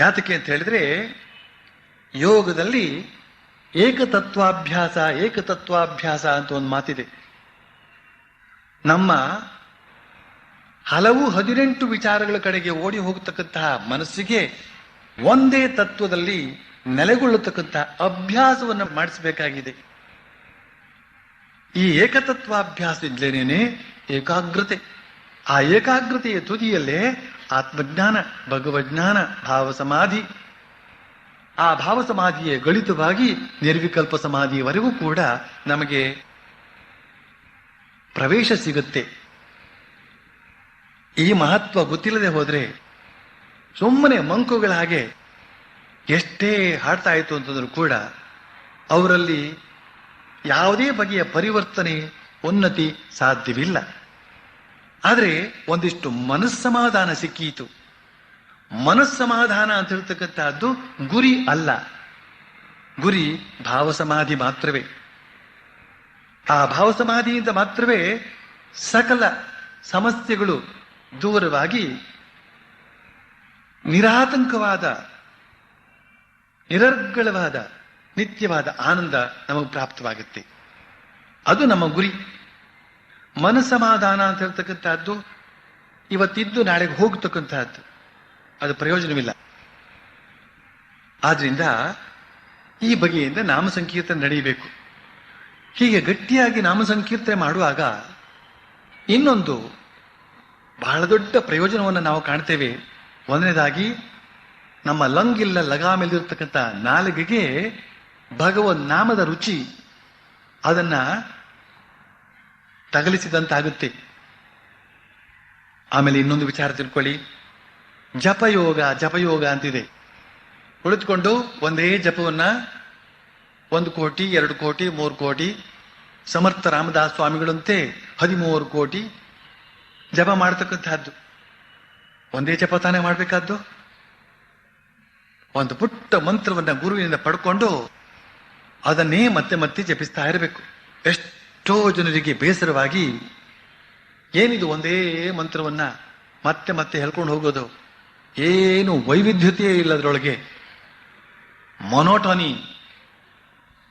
ಯಾತಕ್ಕೆ ಅಂತ ಹೇಳಿದ್ರೆ, ಯೋಗದಲ್ಲಿ ಏಕತತ್ವಾಭ್ಯಾಸ ಏಕತತ್ವಾಭ್ಯಾಸ ಅಂತ ಒಂದು ಮಾತಿದೆ. ನಮ್ಮ ಹಲವು ಹದಿನೆಂಟು ವಿಚಾರಗಳ ಕಡೆಗೆ ಓಡಿ ಹೋಗತಕ್ಕಂತಹ ಮನಸ್ಸಿಗೆ ಒಂದೇ ತತ್ವದಲ್ಲಿ ನೆಲೆಗೊಳ್ಳತಕ್ಕಂತಹ ಅಭ್ಯಾಸವನ್ನು ಮಾಡಿಸಬೇಕಾಗಿದೆ. ಈ ಏಕತತ್ವಾಭ್ಯಾಸದಿಂದಲೇನೇನೆ ಏಕಾಗ್ರತೆ. ಆ ಏಕಾಗ್ರತೆಯ ತುದಿಯಲ್ಲೇ ಆತ್ಮಜ್ಞಾನ, ಭಗವಜ್ಞಾನ ಭಾವ ಸಮಾಧಿ ಆ ಭಾವ ಸಮಾಧಿಯ ಗಣಿತವಾಗಿ ನಿರ್ವಿಕಲ್ಪ ಸಮಾಧಿಯವರೆಗೂ ಕೂಡ ನಮಗೆ ಪ್ರವೇಶ ಸಿಗುತ್ತೆ. ಈ ಮಹತ್ವ ಗೊತ್ತಿಲ್ಲದೆ ಹೋದರೆ ಸುಮ್ಮನೆ ಮಂಕುಗಳ ಹಾಗೆ ಎಷ್ಟೇ ಹಾಡ್ತಾ ಇತ್ತು ಅಂತಂದ್ರೂ ಕೂಡ ಅವರಲ್ಲಿ ಯಾವುದೇ ಬಗೆಯ ಪರಿವರ್ತನೆ, ಉನ್ನತಿ ಸಾಧ್ಯವಿಲ್ಲ. ಆದರೆ ಒಂದಿಷ್ಟು ಮನಸ್ಸಮಾಧಾನ ಸಿಕ್ಕೀತು. ಮನಸ್ಸಮಾಧಾನ ಅಂತ ಹೇಳ್ತಕ್ಕಂತಹದ್ದು ಗುರಿ ಅಲ್ಲ. ಗುರಿ ಭಾವಸಮಾಧಿ ಮಾತ್ರವೇ. ಆ ಭಾವಸಮಾಧಿಯಿಂದ ಮಾತ್ರವೇ ಸಕಲ ಸಮಸ್ಯೆಗಳು ದೂರವಾಗಿ ನಿರಾತಂಕವಾದ, ನಿರರ್ಗಳವಾದ, ನಿತ್ಯವಾದ ಆನಂದ ನಮಗೆ ಪ್ರಾಪ್ತವಾಗುತ್ತೆ. ಅದು ನಮ್ಮ ಗುರಿ. ಮನಸಮಾಧಾನ ಅಂತ ಹೇಳ್ತಕ್ಕಂಥದ್ದು ಇವತ್ತಿದ್ದು ನಾಳೆಗೆ ಹೋಗ್ತಕ್ಕಂತಹದ್ದು. ಅದು ಪ್ರಯೋಜನವಿಲ್ಲ. ಆದ್ರಿಂದ ಈ ಬಗೆಯಿಂದ ನಾಮ ಸಂಕೀರ್ತನೆ ನಡೆಯಬೇಕು. ಹೀಗೆ ಗಟ್ಟಿಯಾಗಿ ನಾಮ ಸಂಕೀರ್ತನೆ ಮಾಡುವಾಗ ಇನ್ನೊಂದು ಬಹಳ ದೊಡ್ಡ ಪ್ರಯೋಜನವನ್ನು ನಾವು ಕಾಣ್ತೇವೆ. ಒಂದನೇದಾಗಿ ನಮ್ಮ ಲಂಗ್ ಲಂಗಿಲ್ಲ ಲಗಾಮೆಲಿರ್ತಕ್ಕಂಥ ನಾಲಿಗೆಗೆ ಭಗವನ್ ನಾಮದ ರುಚಿ ಅದನ್ನ ತಗಲಿಸಿದಂತಾಗುತ್ತೆ. ಆಮೇಲೆ ಇನ್ನೊಂದು ವಿಚಾರ ತಿಳ್ಕೊಳ್ಳಿ. ಜಪಯೋಗ ಜಪಯೋಗ ಅಂತಿದೆ. ಕುಳಿತುಕೊಂಡು ಒಂದೇ ಜಪವನ್ನ ಒಂದು ಕೋಟಿ, ಎರಡು ಕೋಟಿ, ಮೂರು ಕೋಟಿ ಸಮರ್ಥ ರಾಮದಾಸ್ ಸ್ವಾಮಿಗಳಂತೆ ಹದಿಮೂರು ಕೋಟಿ ಜಪ ಮಾಡತಕ್ಕಂತಹದ್ದು. ಒಂದೇ ಜಪ ತಾನೇ ಮಾಡಬೇಕಾದ್ದು? ಒಂದು ಪುಟ್ಟ ಮಂತ್ರವನ್ನ ಗುರುವಿನಿಂದ ಪಡ್ಕೊಂಡು ಅದನ್ನೇ ಮತ್ತೆ ಮತ್ತೆ ಜಪಿಸ್ತಾ ಇರಬೇಕು. ಎಷ್ಟೋ ಜನರಿಗೆ ಬೇಸರವಾಗಿ, ಏನಿದು ಒಂದೇ ಮಂತ್ರವನ್ನ ಮತ್ತೆ ಮತ್ತೆ ಹೇಳ್ಕೊಂಡು ಹೋಗೋದು? ಏನು ವೈವಿಧ್ಯತೆಯೇ ಇಲ್ಲ ಅದರೊಳಗೆ. ಮೊನೋಟೋನಿ,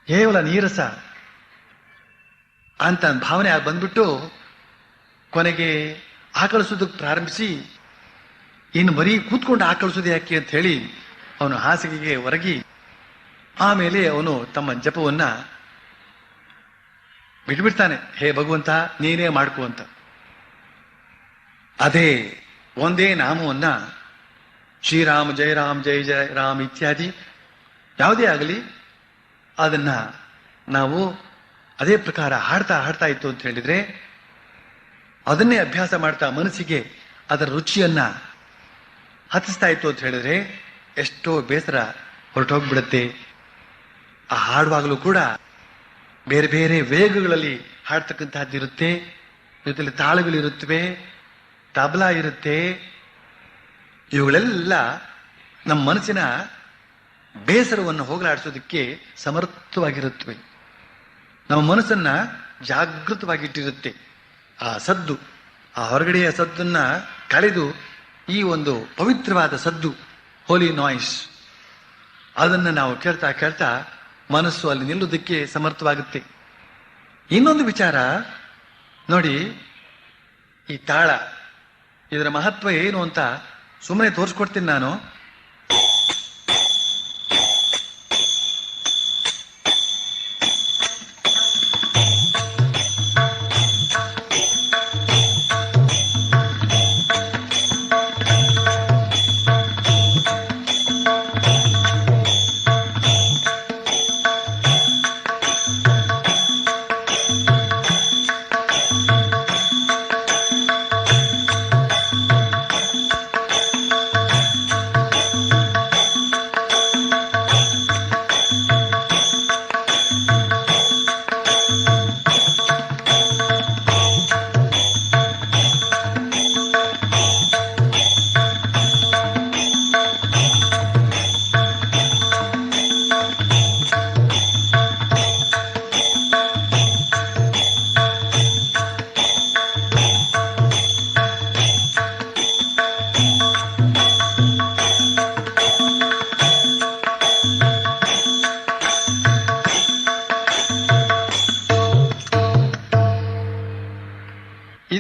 ಕೇವಲ ನೀರಸ ಅಂತ ಭಾವನೆ ಬಂದ್ಬಿಟ್ಟು ಕೊನೆಗೆ ಆಕಳಿಸೋದಕ್ಕೆ ಪ್ರಾರಂಭಿಸಿ, ಇನ್ನು ಬರೀ ಕೂತ್ಕೊಂಡು ಆಕಳಿಸೋದು ಯಾಕೆ ಅಂತ ಹೇಳಿ ಅವನು ಹಾಸಿಗೆಗೆ ಹೊರಗಿ ಆಮೇಲೆ ಅವನು ತಮ್ಮ ಜಪವನ್ನ ಬಿಟ್ಬಿಡ್ತಾನೆ. ಹೇ ಭಗವಂತ, ನೀನೇ ಮಾಡ್ಕೋ ಅಂತ. ಅದೇ ಒಂದೇ ನಾಮವನ್ನ ಶ್ರೀರಾಮ್ ಜಯ ರಾಮ್ ಜಯ ಜಯ ರಾಮ್ ಇತ್ಯಾದಿ ಯಾವುದೇ ಆಗಲಿ ಅದನ್ನ ನಾವು ಅದೇ ಪ್ರಕಾರ ಹಾಡ್ತಾ ಹಾಡ್ತಾ ಇತ್ತು ಅಂತ ಹೇಳಿದ್ರೆ ಅದನ್ನೇ ಅಭ್ಯಾಸ ಮಾಡ್ತಾ ಮನಸ್ಸಿಗೆ ಅದರ ರುಚಿಯನ್ನ ಹತ್ತಿಸ್ತಾ ಇತ್ತು ಅಂತ ಹೇಳಿದ್ರೆ ಎಷ್ಟೋ ಬೇಸರ ಹೊರಟೋಗ್ಬಿಡುತ್ತೆ. ಆ ಹಾಡುವಾಗಲೂ ಕೂಡ ಬೇರೆ ಬೇರೆ ವೇಗಗಳಲ್ಲಿ ಹಾಡ್ತಕ್ಕಂತಹದ್ದು ಇರುತ್ತೆ. ಜೊತೆಲಿ ತಾಳಗಳಿರುತ್ತವೆ ತಬಲಾ ಇರುತ್ತೆ. ಇವುಗಳೆಲ್ಲ ನಮ್ಮ ಮನಸ್ಸಿನ ಬೇಸರವನ್ನು ಹೋಗಲಾಡಿಸೋದಕ್ಕೆ ಸಮರ್ಥವಾಗಿರುತ್ತವೆ. ನಮ್ಮ ಮನಸ್ಸನ್ನ ಜಾಗೃತವಾಗಿಟ್ಟಿರುತ್ತೆ. ಆ ಸದ್ದು, ಆ ಹೊರಗಡೆಯ ಸದ್ದನ್ನ ಕಳೆದು ಈ ಒಂದು ಪವಿತ್ರವಾದ ಸದ್ದು ಹೋಲಿ ನಾಯ್ಸ್ ಅದನ್ನು ನಾವು ಕೇಳ್ತಾ ಕೇಳ್ತಾ ಮನಸ್ಸು ಅಲ್ಲಿ ನಿಲ್ಲುವುದಕ್ಕೆ ಸಮರ್ಥವಾಗುತ್ತೆ. ಇನ್ನೊಂದು ವಿಚಾರ, ನೋಡಿ, ಈ ತಾಳ, ಇದರ ಮಹತ್ವ ಏನು ಅಂತ ಸುಮ್ಮನೆ ತೋರಿಸ್ಕೊಡ್ತೀನಿ ನಾನು.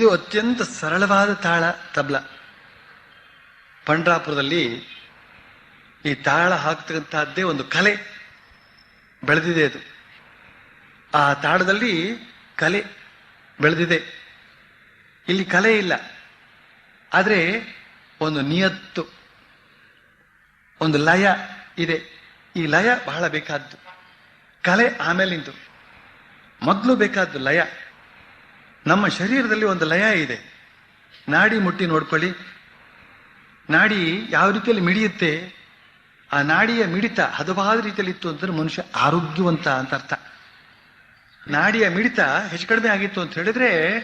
ಅತ್ಯಂತ ಸರಳವಾದ ತಾಳ, ತಬ್ಲ. ಪಂಡ್ರಾಪುರದಲ್ಲಿ ಈ ತಾಳ ಹಾಕ್ತಕ್ಕಂತಹದ್ದೇ ಒಂದು ಕಲೆ ಬೆಳೆದಿದೆ ಅದು. ಆ ತಾಳದಲ್ಲಿ ಕಲೆ ಬೆಳೆದಿದೆ. ಇಲ್ಲಿ ಕಲೆ ಇಲ್ಲ. ಆದರೆ ಒಂದು ನಿಯತ್ತು, ಒಂದು ಲಯ ಇದೆ. ಈ ಲಯ ಬಹಳ ಬೇಕಾದ್ದು. ಕಲೆ ಆಮೇಲಿಂದು. ಮೊದಲು ಬೇಕಾದ್ದು ಲಯ. ನಮ್ಮ ಶರೀರದಲ್ಲಿ ಒಂದು ಲಯ ಇದೆ. ನಾಡಿ ಮುಟ್ಟಿ ನೋಡ್ಕೊಳ್ಳಿ. ನಾಡಿ ಯಾವ ರೀತಿಯಲ್ಲಿ ಮಿಡಿಯುತ್ತೆ? ಆ ನಾಡಿಯ ಮಿಡಿತ ಹದವಾದ ರೀತಿಯಲ್ಲಿ ಇತ್ತು ಅಂತಂದ್ರೆ ಮನುಷ್ಯ ಆರೋಗ್ಯವಂತ ಅಂತ ಅರ್ಥ. ನಾಡಿಯ ಮಿಡಿತ ಹೆಚ್ಚು ಕಡಿಮೆ ಆಗಿತ್ತು ಅಂತ ಹೇಳಿದ್ರೆ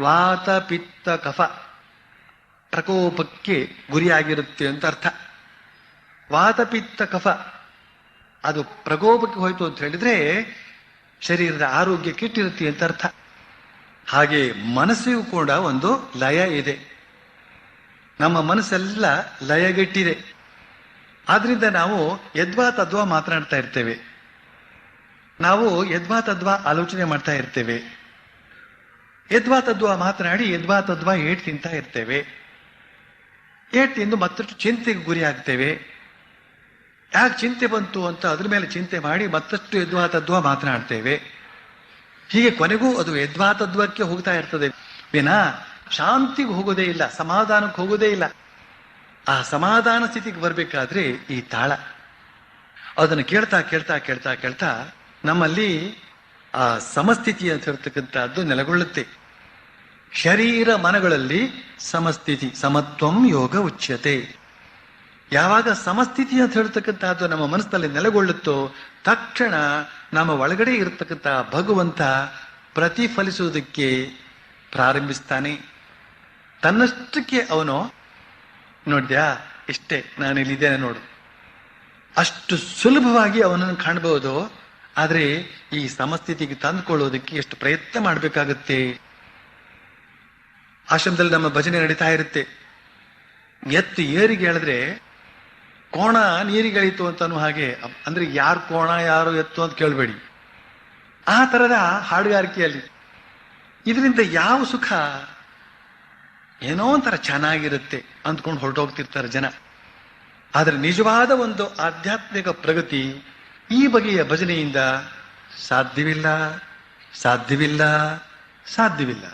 ವಾತ ಪಿತ್ತ ಕಫ ಪ್ರಕೋಪಕ್ಕೆ ಗುರಿಯಾಗಿರುತ್ತೆ ಅಂತ ಅರ್ಥ. ವಾತ ಪಿತ್ತ ಕಫ ಅದು ಪ್ರಕೋಪಕ್ಕೆ ಹೋಯ್ತು ಅಂತ ಹೇಳಿದ್ರೆ ಶರೀರದ ಆರೋಗ್ಯ ಕೆಟ್ಟಿರುತ್ತೆ ಅಂತ ಅರ್ಥ. ಹಾಗೆ ಮನಸ್ಸಿಗೂ ಕೂಡ ಒಂದು ಲಯ ಇದೆ. ನಮ್ಮ ಮನಸ್ಸೆಲ್ಲ ಲಯಗೆಟ್ಟಿದೆ. ಆದ್ರಿಂದ ನಾವು ಯದ್ವಾ ತದ್ವಾ ಮಾತನಾಡ್ತಾ ಇರ್ತೇವೆ. ನಾವು ಯದ್ವಾ ತದ್ವಾ ಆಲೋಚನೆ ಮಾಡ್ತಾ ಇರ್ತೇವೆ. ಯದ್ವಾ ತದ್ವಾ ಮಾತನಾಡಿ ಯದ್ವಾ ತದ್ವಾ ಏಟ್ ತಿಂತಾ ಇರ್ತೇವೆ. ಏಟ್ ತಿಂದು ಮತ್ತಷ್ಟು ಚಿಂತೆಗೆ ಗುರಿ ಆಗ್ತೇವೆ. ಯಾಕೆ ಚಿಂತೆ ಬಂತು ಅಂತ ಅದ್ರ ಮೇಲೆ ಚಿಂತೆ ಮಾಡಿ ಮತ್ತಷ್ಟು ಯದ್ವಾ ತದ್ವಾ ಮಾತನಾಡ್ತೇವೆ. ಹೀಗೆ ಕೊನೆಗೂ ಅದು ಯದ್ವಾತದ್ವಕ್ಕೆ ಹೋಗ್ತಾ ಇರ್ತದೆ. ವಿನಾ ಶಾಂತಿಗೆ ಹೋಗೋದೇ ಇಲ್ಲ, ಸಮಾಧಾನಕ್ಕೆ ಹೋಗೋದೇ ಇಲ್ಲ. ಆ ಸಮಾಧಾನ ಸ್ಥಿತಿಗೆ ಬರಬೇಕಾದ್ರೆ ಈ ತಾಳ. ಅದನ್ನು ಕೇಳ್ತಾ ಕೇಳ್ತಾ ಕೇಳ್ತಾ ಕೇಳ್ತಾ ನಮ್ಮಲ್ಲಿ ಆ ಸಮಸ್ಥಿತಿ ಅಂತ ಹೇಳ್ತಕ್ಕಂಥದ್ದು ನೆಲೆಗೊಳ್ಳುತ್ತೆ. ಶರೀರ ಮನಗಳಲ್ಲಿ ಸಮಸ್ಥಿತಿ, ಸಮತ್ವಂ ಯೋಗ ಉಚ್ಯತೆ. ಯಾವಾಗ ಸಮಸ್ಥಿತಿ ಅಂತ ಹೇಳ್ತಕ್ಕಂಥದ್ದು ನಮ್ಮ ಮನಸ್ಸಿನಲ್ಲಿ ನೆಲೆಗೊಳ್ಳುತ್ತೋ ತಕ್ಷಣ ನಮ್ಮ ಒಳಗಡೆ ಇರತಕ್ಕಂಥ ಭಗವಂತ ಪ್ರತಿಫಲಿಸುವುದಕ್ಕೆ ಪ್ರಾರಂಭಿಸ್ತಾನೆ. ತನ್ನಷ್ಟಕ್ಕೆ ಅವನು, ನೋಡ್ದ್ಯಾ? ಇಷ್ಟೇ, ನಾನು ಇಲ್ಲಿದ್ದೇನೆ ನೋಡು. ಅಷ್ಟು ಸುಲಭವಾಗಿ ಅವನನ್ನು ಕಾಣಬಹುದು ಆದರೆ ಈ ಸಮಸ್ಥಿತಿಗೆ ತಂದುಕೊಳ್ಳೋದಕ್ಕೆ ಎಷ್ಟು ಪ್ರಯತ್ನ ಮಾಡಬೇಕಾಗುತ್ತೆ. ಆಶ್ರಮದಲ್ಲಿ ನಮ್ಮ ಭಜನೆ ನಡೀತಾ ಇರುತ್ತೆ. ಎತ್ತು ಏರಿಗೆ ಹೇಳಿದ್ರೆ ಕೋಣ ನೀರಿಗೆ ಅಂತನೂ ಹಾಗೆ ಅಂದ್ರೆ ಯಾರು ಕೋಣ, ಯಾರು ಎತ್ತು ಅಂತ ಕೇಳಬೇಡಿ. ಆ ತರದ ಹಾಡುಗಾರಿಕೆಯಲ್ಲಿ ಇದರಿಂದ ಯಾವ ಸುಖ? ಏನೋ ಒಂಥರ ಚೆನ್ನಾಗಿರುತ್ತೆ ಅಂದ್ಕೊಂಡು ಹೊರಟೋಗ್ತಿರ್ತಾರೆ ಜನ. ಆದರೆ ನಿಜವಾದ ಒಂದು ಆಧ್ಯಾತ್ಮಿಕ ಪ್ರಗತಿ ಈ ಬಗೆಯ ಭಜನೆಯಿಂದ ಸಾಧ್ಯವಿಲ್ಲ ಸಾಧ್ಯವಿಲ್ಲ ಸಾಧ್ಯವಿಲ್ಲ.